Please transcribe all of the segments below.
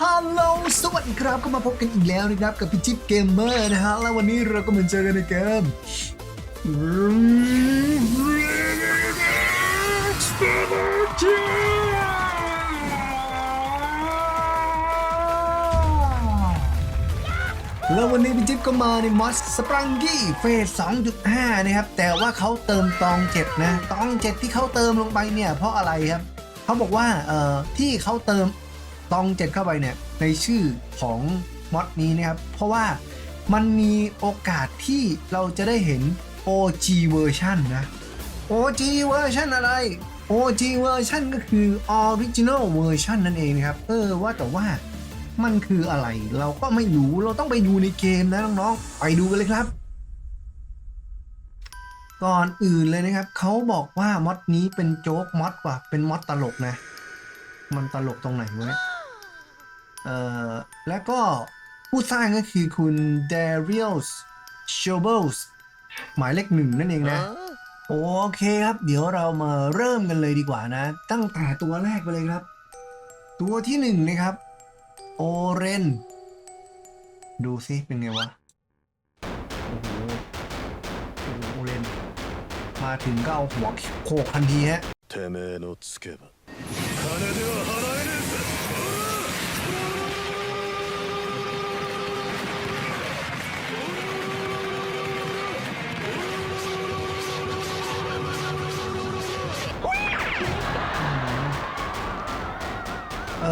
ฮัลโหล สวัสดีครับ ก็มาพบกันอีกแล้วนะครับกับพี่จิ๊บเกมเมอร์นะฮะ แล้ววันนี้เราก็มาเจอกันในเกม แล้ววันนี้พี่จิ๊บก็มาในมอสสปรังกี้เฟส 2.5 นะครับ แต่ว่าเขาเติมตองเจ็ดนะ ตองเจ็ดที่เขาเติมลงไปเนี่ย เพราะอะไรครับ เขาบอกว่า เอ่อ ที่เขาเติม ตองเจ็ดเข้าไปเนี่ยในชื่อของมอดนี้นะครับ เพราะว่ามันมีโอกาสที่เราจะได้เห็น OG เวอร์ชันนะ OG เวอร์ชันอะไร OG เวอร์ชันก็คือ Original เวอร์ชันนั่นเองนะครับ เออว่าแต่ว่ามันคืออะไรเราก็ไม่รู้เราต้องไปดูในเกมนะน้องๆ ไปดูกันเลยครับ ก่อนอื่นเลยนะครับ เขาบอกว่ามอดนี้เป็นโจ๊กมอดว่ะเป็นมอดตลกนะ มันตลกตรงไหนวะเนี่ย เอ่อแล้วก็ผู้สร้างก็คือคุณ Darius s h o b e l s หมายเลขหนึ่งนั่นเองนะ โอเคครับ เดี๋ยวเรามาเริ่มกันเลยดีกว่านะ ตั้งแต่ตัวแรกไปเลยครับ ตัวที่หนึ่งนะครับ โอเรน ดูซิเป็นไงวะ โอ้โหโอ้โหโอเรน มาถึงก็เอาหัวโขกทันทีฮะ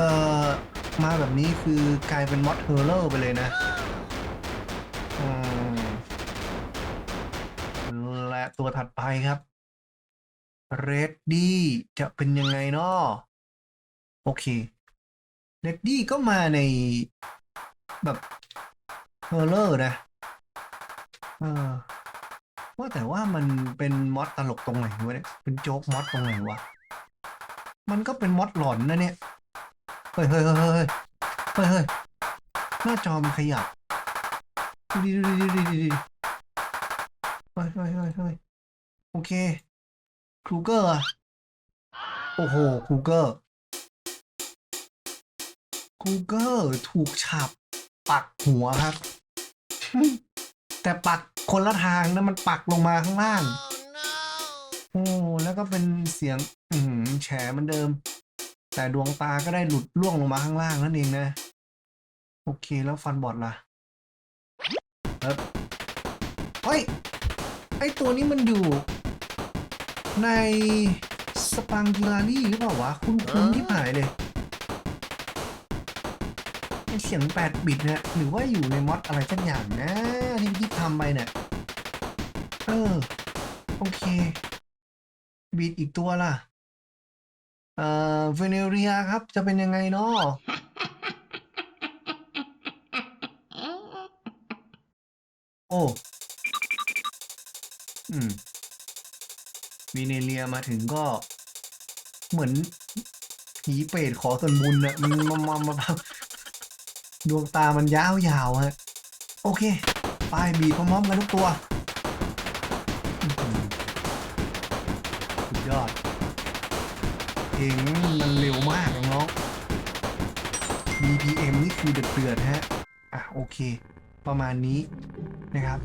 ออมาแบบนี้คือกลายเป็นมอดเฮอร์เลอร์ไปเลยนะ อืม และตัวถัดไปครับ เรดดี้จะเป็นยังไงเนาะโอเค เรดดี้ก็มาในแบบเฮอร์เลอร์นะเออว่าแต่ว่ามันเป็นมอดตลกตรงไหนวะเนี่ย เป็นโจ๊กมอดตรงไหนวะ มันก็เป็นมอดหลอนนะเนี่ย เฮ้ยเฮ้ยเฮ้ยเฮ้ยเฮ้ยเฮ้ยเฮ้ยหน้าจอมันขยับดูดิดูดิดูดิดูดิเฮ้ยเฮ้ยเฮ้ยเฮ้ยโอเคครูเกอร์อะโอ้โหครูเกอร์ครูเกอร์ถูกฉาบปักหัวครับ แต่ปักคนละทางนะมันปักลงมาข้างล่าง โอ้แล้วก็เป็นเสียง อือหือแฉเหมือนเดิม แต่ดวงตาก็ได้หลุดล่วงลงมาข้างล่างนั่นเองนะ โอเคแล้วฟันบอดล่ะเฮ้ยเฮ้ยไอตัวนี้มันอยู่ ในสปังกิลารี่หรือเปล่าวะ คุ้นๆที่หายเลยไอเสียง8บิตเนี่ยหรือว่าอยู่ในมอดอะไรสักอย่างนะที่ที่ทำไปเนี่ย เออ โอเคบิตอีกตัวล่ะ เอ่อเวเนเรียครับจะเป็นยังไงเนาะโอ้อืมเวเนเรียมาถึงก็ เหมือนผีเปรตขอส่วนบุญนะมันมามามามาดวงตามันยาวๆฮะ โอเค ไปบีบพร้อมๆกันทุกตัวอื้อหือสุดยอด เพลงมันเร็วมากน้อง BPM นี่คือเดือดๆฮะ อะ โอเค ประมาณนี้นะครับ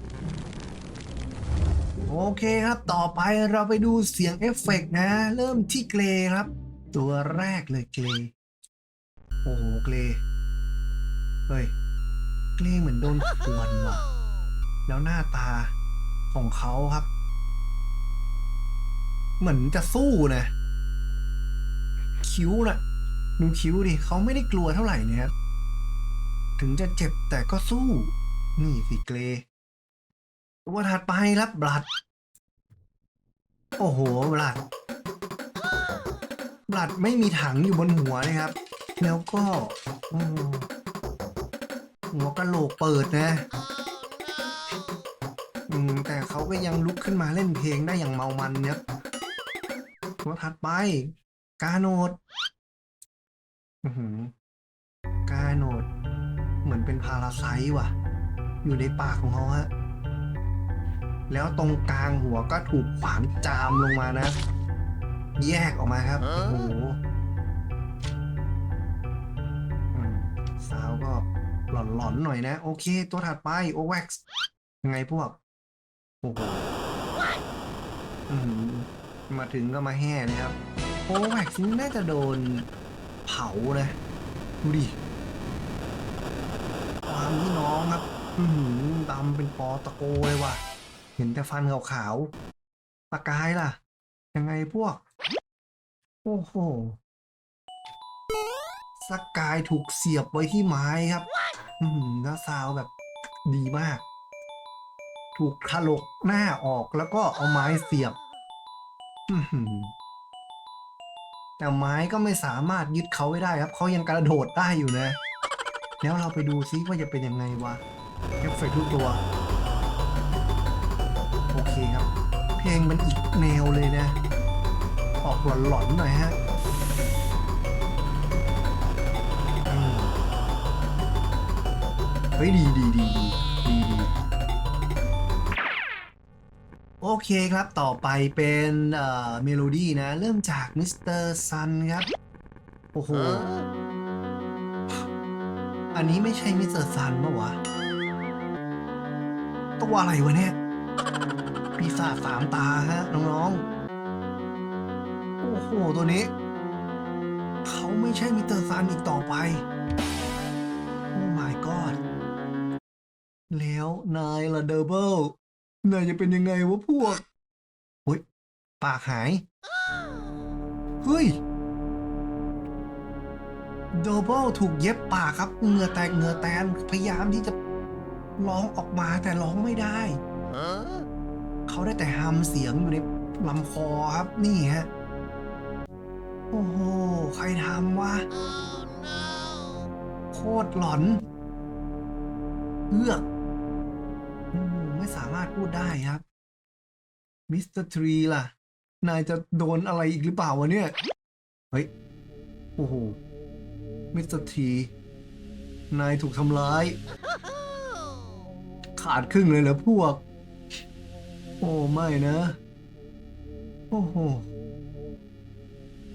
โอเคครับต่อไปเราไปดูเสียงเอฟเฟกต์นะ เริ่มที่เกรครับ ตัวแรกเลยเกรโอ้โหเกรเฮ้ยเกรเหมือนโดนขวนว่ะ แล้วหน้าตาของเขาครับ เหมือนจะสู้นะ คิ้วน่ะ ดูคิ้วดิเขาไม่ได้กลัวเท่าไหร่นี่ครับถึงจะเจ็บแต่ก็สู้ นี่สิเกรตัวถัดไปครับบลัด โอ้โหบลัดบลัดไม่มีถังอยู่บนหัวนะครับ แล้วก็หัวกระโหลกเปิดนะแต่เขาก็ยังลุกขึ้นมาเล่นเพลงได้อย่างเมามันเนี่ยตัวถัดไป กาโนดอือหือกาโนด เหมือนเป็นพาราไซต์ว่ะ อยู่ในปากของเขาฮะ แล้วตรงกลางหัวก็ถูกขวานจามลงมานะ แยกออกมาครับ โอ้โหอืมก็หลอนๆหน่อยนะ โอเค ตัวถัดไป โอเว็กซ์ยังไงพวก โอ้โหอืมมาถึงก็มาแห่เลยครับ โอเว็กซ์นี่น่าจะโดนเผานะ ดูดิความที่น้องครับหือดำเป็นปอตะโกเลยว่ะ เห็นแต่ฟันขาวๆปากายล่ะ ยังไงพวก โอ้โหสกายถูกเสียบไว้ที่ไม้ครับ อืมแล้วซาวแบบดีมาก ถูกถลกหน้าออกแล้วก็เอาไม้เสียบ อื้อหือ แต่ไม้ก็ไม่สามารถยึดเขาไว้ได้ครับเขายังกระโดดได้อยู่นะ แล้วเราไปดูซิว่าจะเป็นยังไงวะเอฟเฟกต์ทุกตัว โอเคครับ เพลงมันอีกแนวเลยนะ ออกหลอนๆหน่อยฮะเฮ้ยดีดีดีดีดีดี โอเคครับต่อไปเป็นเอ่อเมโลดี้นะ เริ่มจากมิสเตอร์ซันครับ โอ้โห อันนี้ไม่ใช่มิสเตอร์ซันปะวะ ตัวอะไรวะเนี่ยปีศาจสามตาฮะ น้องๆ โอ้โห ตัวนี้ เขาไม่ใช่มิสเตอร์ซันอีกต่อไป โอ้ my god แล้วนายละเดอร์เบิล นายจะเป็นยังไงวะพวกเฮ้ยปากหาย เฮ้ยโดเบิลถูกเย็บปากครับเหงื่อแตกเหงื่อแตนพยายามที่จะร้องออกมาแต่ร้องไม่ได้ เขาได้แต่ฮัมเสียงอยู่ในลำคอครับนี่ฮะ โอ้โห ใครทำวะ โคตรหลอนเลือกโอ้โหไม่สารถพูดได้ครับ มิสเตอร์ทรีล่ะ นายจะโดนอะไรอีกหรือเปล่าวะเนี่ย เฮ้ย โอ้โห มิสเตอร์ทีนายถูกทำร้าย ขาดครึ่งเลยเหรอพวก โอ้ไม่นะ โอ้โห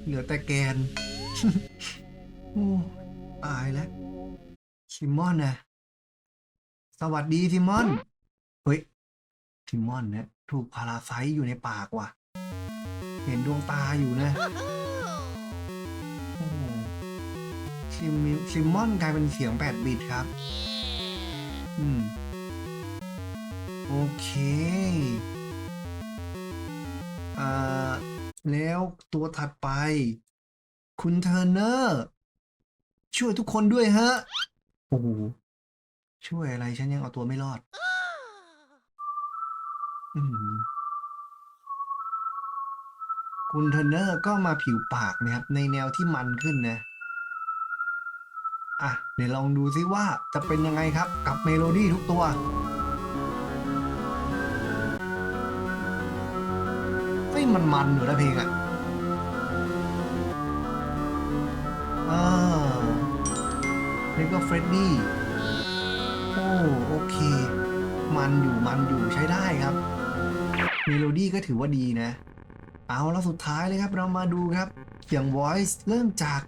เหลือแต่แกน โอ้ตายแล้วทิมอนนะสวัสดีทิมอน ทิมอนเนี่ยถูกพาราไซต์อยู่ในปากว่ะ เห็นดวงตาอยู่นะโอ้โหซิมซิมมอนกลายเป็นเสียง8บิตครับ อืม โอเคอ่าแล้วตัวถัดไป คุณเทอร์เนอร์ ช่วยทุกคนด้วยฮะ โอ้โหช่วยอะไรฉันยังเอาตัวไม่รอด อืมคุณเทอร์เนอร์ก็มาผิวปากนะครับ ในแนวที่มันขึ้นนะ อะ เดี๋ยวลองดูซิว่าจะเป็นยังไงครับ กับเมโลดี้ทุกตัวเฮ้ยมันมันอยู่นะเพลงอะอ่าเพลงก็เฟรดดี้โอ้โอเค มันอยู่มันอยู่ใช้ได้ครับ เมโลดี้ก็ถือว่าดีนะ เอาแล้วสุดท้ายเลยครับเรามาดูครับเสียง voice เริ่มจาก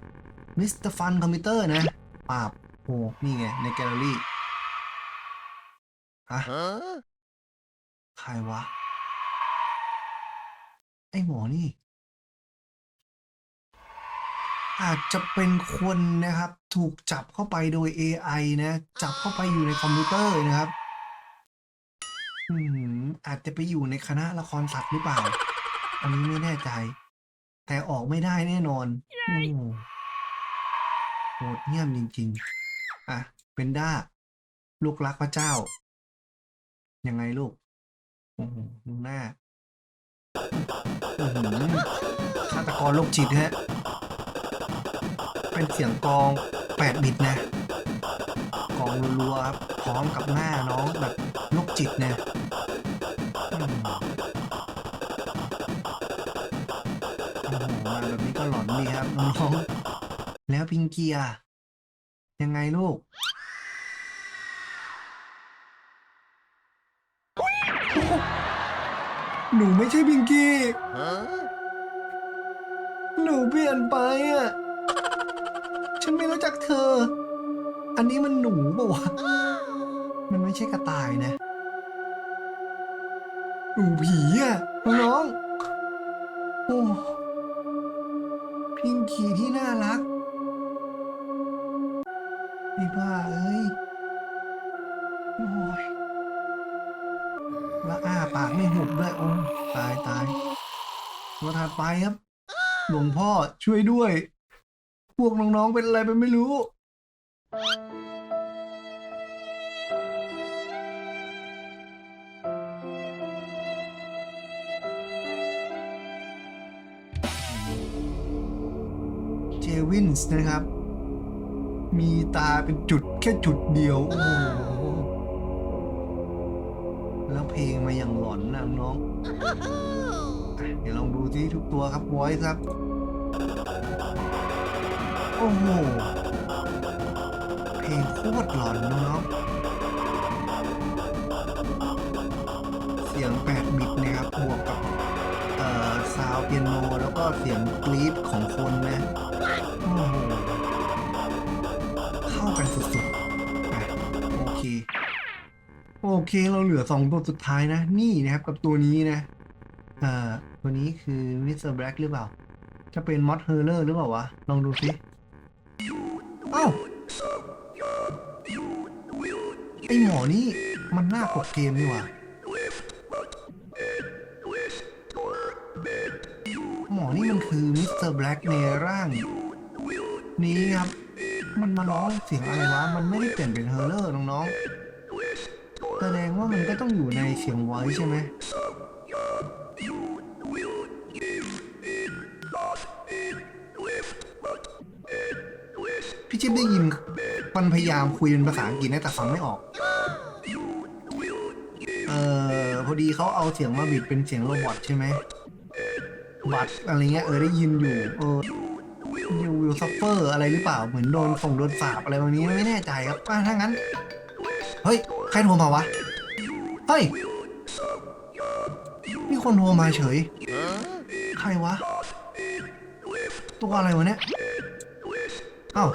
มิสเตอร์ฟันคอมพิวเตอร์นะปาบโอ้นี่ไง ในแกลเลอรี่ฮะใครวะ ไอหมอนี่ อาจจะเป็นคนนะครับ ถูกจับเข้าไปโดย AI นะ จับเข้าไปอยู่ในคอมพิวเตอร์นะครับ อืมอาจจะไปอยู่ในคณะละครสัตว์หรือเปล่า อันนี้ไม่แน่ใจ แต่ออกไม่ได้แน่นอนโอ้โหโหดเหี้ยมจริง ๆ อะ เป็นด้า ลูกรักพระเจ้า ยังไงลูก โอ้โหดูหน้าอื้อหือฆาตกรโรคจิตฮะ เป็นเสียงกลองแปดบิตนะ กลองรัวๆครับพร้อมกับหน้าน้องแบบโรคจิตนะ พิงเกียร์ยังไงลูก หนูไม่ใช่พิงกี้ หนูเปลี่ยนไปอะ ฉันไม่รู้จักเธอ อันนี้มันหนูปะวะ มันไม่ใช่กระต่ายนะ หนูผีอะน้อง โอ้ พิงคีที่น่ารัก ไอ้บ้าเอ้ยโอ้ยแล้วอ้าปากไม่หุบด้วยโอ้ตายตายตัวถัดไปครับ หลวงพ่อช่วยด้วย พวกน้องๆเป็นอะไรไปไม่รู้เจวินส์นะครับ มีตาเป็นจุดแค่จุดเดียว โอ้โห แล้วเพลงมาอย่างหลอนนะน้อง เดี๋ยวลองดูที่ทุกตัวครับไว้ครับ โอ้โห เพลงโคตรหลอนน้องเสียง8บิตนะครับบวกกับเอ่อซาวเปียโน แล้วก็เสียงกรีดของคนนะ โอ้โห เคเราเหลือสองตัวสุดท้ายนะ นี่นะครับกับตัวนี้นะเอ่อตัวนี้คือมิสเตอร์แบล็กหรือเปล่า จะเป็นมอสเฮอร์เลอร์หรือเปล่าวะ ลองดูสิเอ้าไอหมอนี่มันหน้าปกเกมนี่หว่าหมอนี่มันคือมิสเตอร์แบล็กในร่าง นี้ครับ มันมาร้องเสียงอะไรวะ มันไม่ได้เปลี่ยนเป็นเฮอร์เลอร์น้องๆ แสดงว่ามันก็ต้องอยู่ในเสียงไว้ใช่ไหมพี่ชิปได้ยินมันพยายามคุยเป็นภาษาอังกฤษนะแต่ฟังไม่ออก เออพอดีเขาเอาเสียงมาบิดเป็นเสียงโรบอทใช่ไหมบัตอะไรเงี้ยเออได้ยินอยู่ เออยูวิลซัฟเฟอร์อะไรหรือเปล่าเหมือนโดนส่งโดนสาบอะไรแบบนี้ไม่แน่ใจครับถ้างั้น เฮ้ย ใครโทรมาวะ เฮ้ย มีคนโทรมาเฉย ใครวะ ตัวอะไรวะเนี่ยเอ้า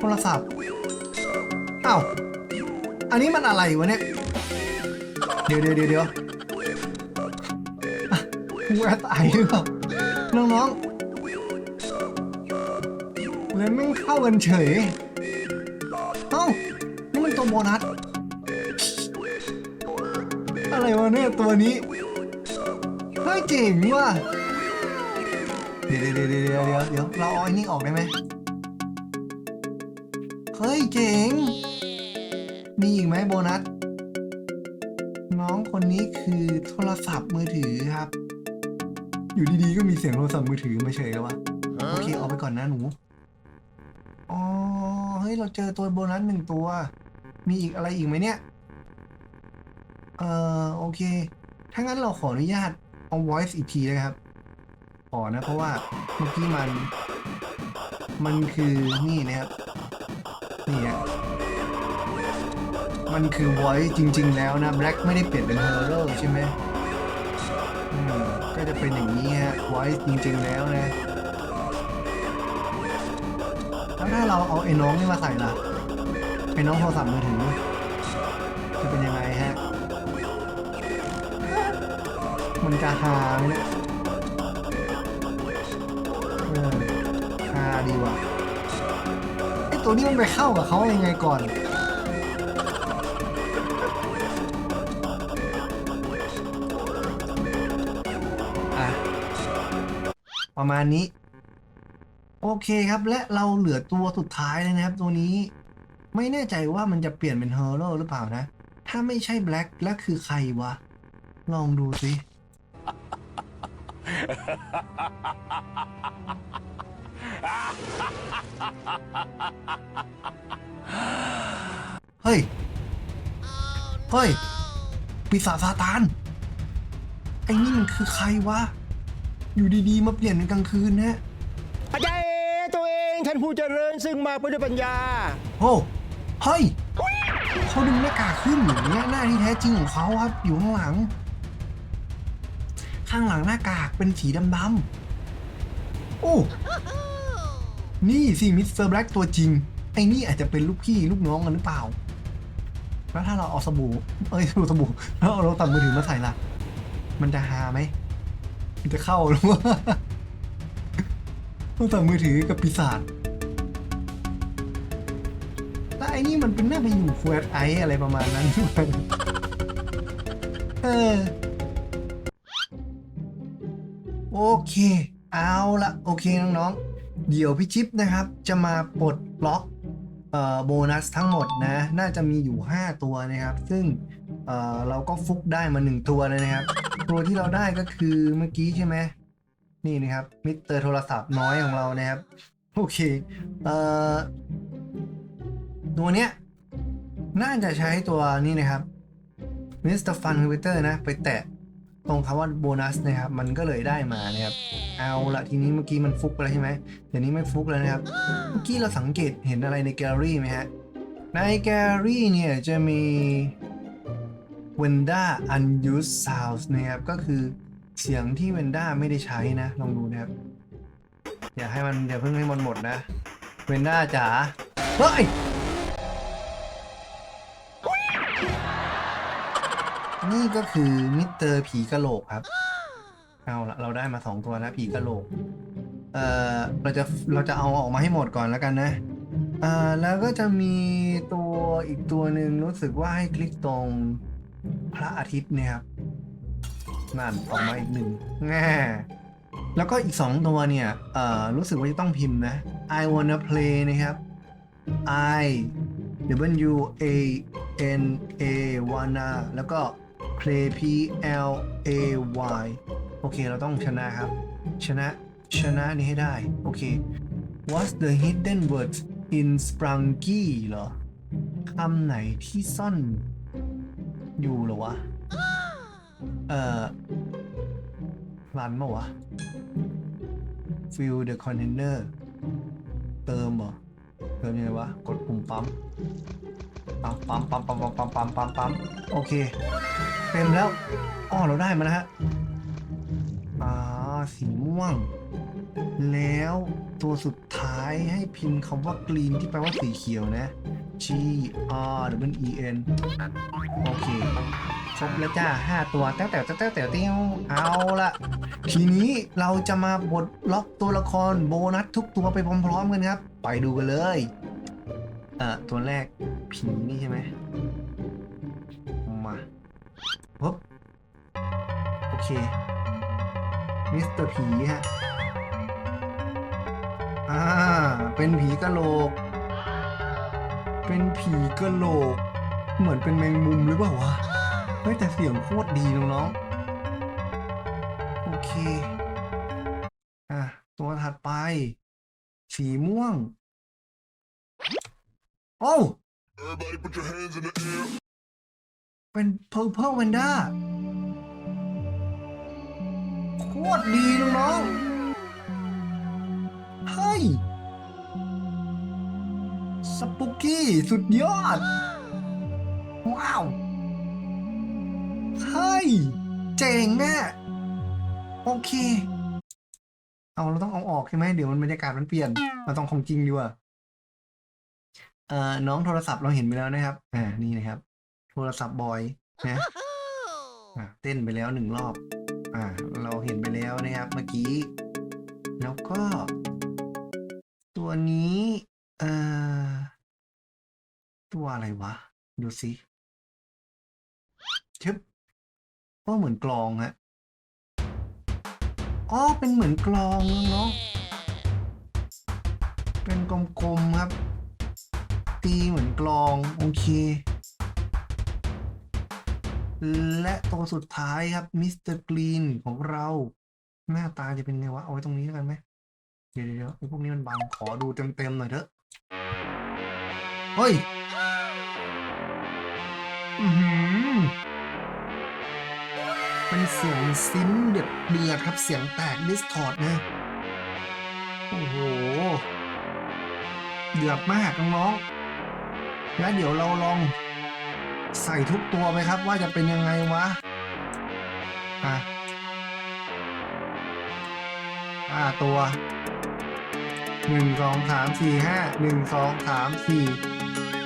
โทรศัพท์เอ้าอันนี้มันอะไรวะเนี่ย เดี๋ยวเดี๋ยวเดี๋ยวเดี๋ยวอะกูจะตายหรือเปล่าน้องๆเลยไม่งเข้ากันเฉยเอ้านี่มันตัว โบนัส อะไรวะเนี่ยตัวนี้เฮ้ยเจ๋งว่ะเดี๋ยวเดี๋ยวเดี๋ยวเดี๋ยวเดี๋ยวเดี๋ยวเราเอาไอ้นี่ออกได้ไหมเฮ้ยเจ๋ง มีอีกไหมโบนัส น้องคนนี้คือโทรศัพท์มือถือครับ อยู่ดีๆก็มีเสียงโทรศัพท์มือถือมาเฉยแล้ววะโอเคเอาไปก่อนนะหนู อ๋อ เฮ้ย เราเจอตัวโบนัสหนึ่งตัว มีอีกอะไรอีกไหมเนี่ย เอ่อโอเค ถ้างั้นเราขออนุญาตเอา voice อีกทีนะครับ ขอนะ เพราะว่าเมื่อกี้มัน มันคือนี่นะครับ นี่ฮะมันคือ voice จริง ๆ แล้วนะ black ไม่ได้เปลี่ยนเป็น hero ใช่ไหมอืมก็จะเป็นอย่างนี้ฮะ voice จริง ๆ แล้วนะ แล้วถ้าเราเอาไอ้น้องนี่มาใส่ล่ะ ไอ้น้องโทรศัพท์มือถือจะเป็นยังไงฮะ มันจะฮาไหมเนี่ยเออฮาดีว่ะไอตัวนี้มันไปเข้ากับเขายังไงก่อนอะประมาณนี้ โอเคครับและเราเหลือตัวสุดท้ายเลยนะครับ ตัวนี้ ไม่แน่ใจว่ามันจะเปลี่ยนเป็นเฮอร์โรหรือเปล่านะ ถ้าไม่ใช่แบล็กแล้วคือใครวะ ลองดูสิ เฮ้ย เฮ้ย ปีศาจซาตาน ไอ้นี่มันคือใครวะ อยู่ดีๆ มาเปลี่ยนเป็นกลางคืนนะอาจารย์ตัวเองท่านผู้เจริญซึ่งมาเพื่อด้วยปัญญา โอ้ เฮ้ยเขาดึงหน้ากากขึ้นอย่างเงี้ยหน้าที่แท้จริงของเขาครับ อยู่ข้างหลัง ข้างหลังหน้ากากเป็นสีดำๆโอ้ นี่สิมิสเตอร์แบล็กตัวจริง ไอ้นี่อาจจะเป็นลูกพี่ลูกน้องกันหรือเปล่า แล้วถ้าเราเอาสบู่เอ้ยสบู่แล้วเอาเราตัดมือถือมาใส่ล่ะ มันจะฮาไหมมันจะเข้าหรือว่าเราตัดมือถือกับปีศาจ ไอ้นี่มันเป็นน้าไปอยู่แควดไออะไรประมาณนั้นเออโอเค เอาละโอเคน้องๆ เดี๋ยวพี่จิ๊บนะครับ จะมาปลดล็อกเอ่อโบนัสทั้งหมดนะ น่าจะมีอยู่ 5 ตัวนะครับ ซึ่งเอ่อเราก็ฟุกได้มา 1 ตัวเลยนะครับ ตัวที่เราได้ก็คือเมื่อกี้ใช่ไหมนี่นะครับมิเตอร์โทรศัพท์น้อยของเรานะครับ โอเคเอ่อ ตัวเนี้ยน่าจะใช้ตัวนี้นะครับมิสเตอร์ฟันคอมพิวเตอร์นะ ไปแตะตรงคำว่าโบนัสนะครับ มันก็เลยได้มานะครับ เอาละทีนี้เมื่อกี้มันฟุกไปแล้วใช่ไหมเดี๋ยวนี้ไม่ฟุกแล้วนะครับ เมื่อกี้เราสังเกตเห็นอะไรในแกลเลอรี่ไหมฮะ ในแกลเลอรี่เนี่ยจะมี Wenda unused sounds นะครับ ก็คือเสียงที่ Wenda ไม่ได้ใช้นะ ลองดูนะครับ อย่าให้มันอย่าเพิ่งให้มันหมดนะ Wenda จ๋า เฮ้ย นี่ก็คือมิสเตอร์ผีกะโหลกครับ เอาละเราได้มาสองตัวแล้วผีกะโหลก เอ่อเราจะเราจะเอาออกมาให้หมดก่อนแล้วกันนะเอ่อแล้วก็จะมีตัวอีกตัวหนึ่งรู้สึกว่าให้คลิกตรงพระอาทิตย์เนี่ยครับนั่นออกมาอีกหนึ่งแง่แล้วก็อีกสองตัวเนี่ยเอ่อรู้สึกว่าจะต้องพิมพ์นะ I wanna play นะครับ I W A N A wanna แล้วก็ play P L A Y โอเค เราต้องชนะครับ ชนะ ชนะนี้ให้ได้ โอเค What's the hidden words in Sprunky เหรอคำไหนที่ซ่อนอยู่เหรอวะ เอ่อรันมาวะ Fill the container เติมเหรอ เติมยังไงวะ กดปุ่มปั๊ม ปั๊มปั๊มปั๊มปั๊มปั๊มปั๊มปั๊มปั๊มโอเค เต็มแล้วอ๋อเราได้มาแล้วฮะอ่าสีม่วง แล้วตัวสุดท้ายให้พิมพ์คำว่า green ที่แปลว่าสีเขียวนะ G R W E N โอเคครบแล้วจ้าห้าตัวแต้วแต่แต้วแต่แต้วเตี้ยวเอาละทีนี้เราจะมาบดล็อกตัวละครโบนัสทุกตัวไปพร้อมๆกันครับ ไปดูกันเลย อ่อตัวแรกผีนี่ใช่ไหมมาปุ๊บโอเค มิสเตอร์ผีฮะ อ่า เป็นผีกะโหลก เป็นผีกะโหลก เหมือนเป็นแมงมุมหรือเปล่าวะ เฮ้ยแต่เสียงโคตรดีน้องๆ โอเค อะ ตัวถัดไป สีม่วง โอ้ว Everybody put your hands in the air. เป็น Purple Panda โคตรดีน้องๆเฮ้ยสปุกกี้ สุดยอด ว้าว เฮ้ย เจ๋งอะโอเค เอา เราต้องเอาออกใช่ไหม เดี๋ยวมันบรรยากาศมันเปลี่ยน เราต้องของจริงดีกว่าเอ่อน้องโทรศัพท์เราเห็นไปแล้วนะครับ อ่านี่นะครับ โทรศัพท์บอยนะอะเต้นไปแล้วหนึ่งรอบ อ่า เราเห็นไปแล้วนะครับ เมื่อกี้ แล้วก็ ตัวนี้เอ่อตัวอะไรวะ ดูสิชึบก็เหมือนกลองฮะอ๋อเป็นเหมือนกลองเนาะเป็นกลมๆครับ ตีเหมือนกลอง โอเค และตัวสุดท้ายครับมิสเตอร์กรีนของเรา หน้าตาจะเป็นไงวะ เอาไว้ตรงนี้แล้วกันไหมเดี๋ยวเดี๋ยวไอ้พวกนี้มันบังขอดูเต็มๆหน่อยเถอะ เฮ้ยอือหือเป็นเสียงซิ้นเดือดเดือดครับเสียงแตกดิสทอร์ดนะ โอ้โห เดือดมากน้องๆ แล้วเดี๋ยวเราลองใส่ทุกตัวไปครับ ว่าจะเป็นยังไงวะอะห้าตัวหนึ่งสองสามสี่ห้าหนึ่งสองสามสี่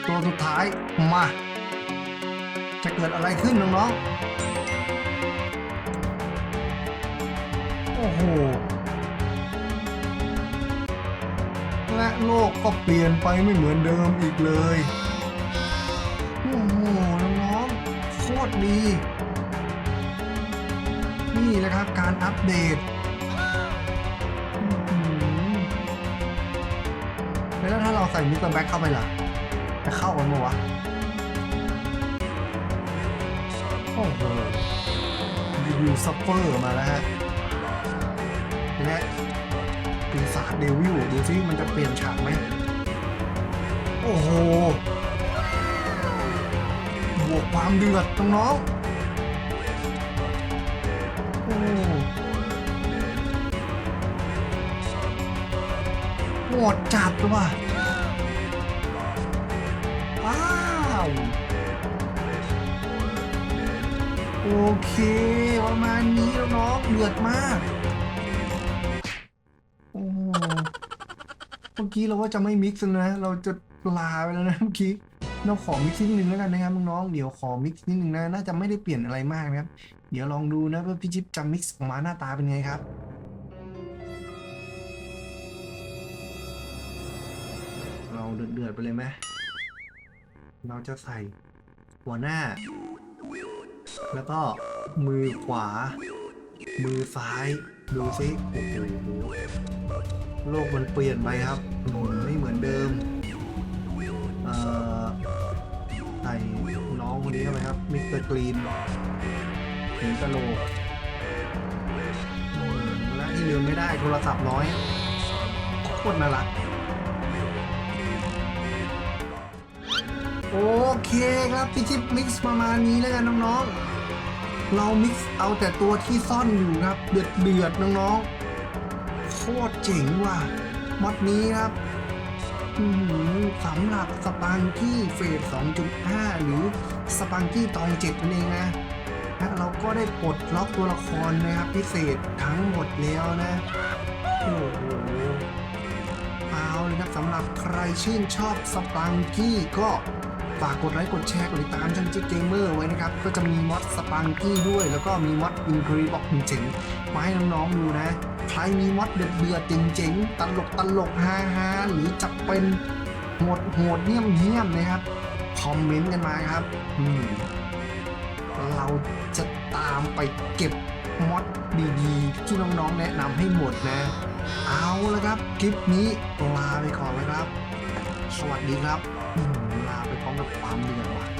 ตัวสุดท้ายมา จะเกิดอะไรขึ้นน้องๆ โอ้โห และโลกก็เปลี่ยนไปไม่เหมือนเดิมอีกเลย ดี นี่แหละครับการอัปเดตแล้วถ้าเราใส่มิสเตอร์แบ็คเข้าไปล่ะ จะเข้ากันไหมวะ โอ้โหรีวิวซัฟเฟอร์มาแล้วฮะและปีศาจเดวิลดูซิมันจะเปลี่ยนฉากไหม โอ้โห วกความเดือดน้องๆโอ้โหดจัดเลยว่ะว้าวโอเคประมาณนี้แล้วน้องเดือดมากโอ้เมื่อกี้เราว่าจะไม่มิกซ์แล้วนะ เราจะลาไปแล้วนะเมื่อกี้ เราขอมิกซ์นิดนึงแล้วกันนะครับน้องๆเดี๋ยวขอมิกซ์นิดนึงนะน่าจะไม่ได้เปลี่ยนอะไรมากนะครับ เดี๋ยวลองดูนะว่าพี่จิ๊บจะมิกซ์ออกมาหน้าตาเป็นไงครับเราเดือดๆไปเลยไหมเราจะใส่หัวหน้า แล้วก็มือขวา มือซ้ายดูซิโอ้โหโลกมันเปลี่ยนไปครับ ไม่เหมือนเดิม เอ่อ ใส่น้องคนนี้เข้าไปครับมิสเตอร์กรีนถึงกะโหลกและที่ลืมไม่ได้โทรศัพท์น้อยโคตรน่ารักโอเคครับพี่จิ๊บมิกซ์ประมาณนี้แล้วกันน้องๆ เรามิกซ์เอาแต่ตัวที่ซ่อนอยู่ครับ เดือดเดือดน้องๆ โคตรเจ๋งว่ะมอดนี้ครับ สำหรับสปังกี้เฟส 2.5 หรือสปังกี้ตองเจ็ดนั่นเองนะและเราก็ได้ปลดล็อกตัวละครนะครับพิเศษทั้งหมดแล้วนะโอ้โหเอาเลยครับสำหรับใครชื่นชอบสปังกี้ก็ฝากกดไลค์กดแชร์กดติดตามช่องจิ๊กเกมเมอร์ไว้นะครับ ก็จะมีมอดสปังกี้ด้วย แล้วก็มีมอดอินครีบอกเจ๋งมาให้น้องๆดูนะ ใครมีมอดเดือดเดือดเจ๋งๆ ตลกตลกฮาฮาหรือจะเป็นโหดโหดเหี้ยมเหี้ยมนะครับ คอมเมนต์กันมาครับอืมเราจะตามไปเก็บมอดดีๆ ที่น้องๆ แนะนำให้หมดนะ เอาละครับ คลิปนี้ลาไปก่อนแล้วครับ สวัสดีครับลาไปพร้อมกับความเดือด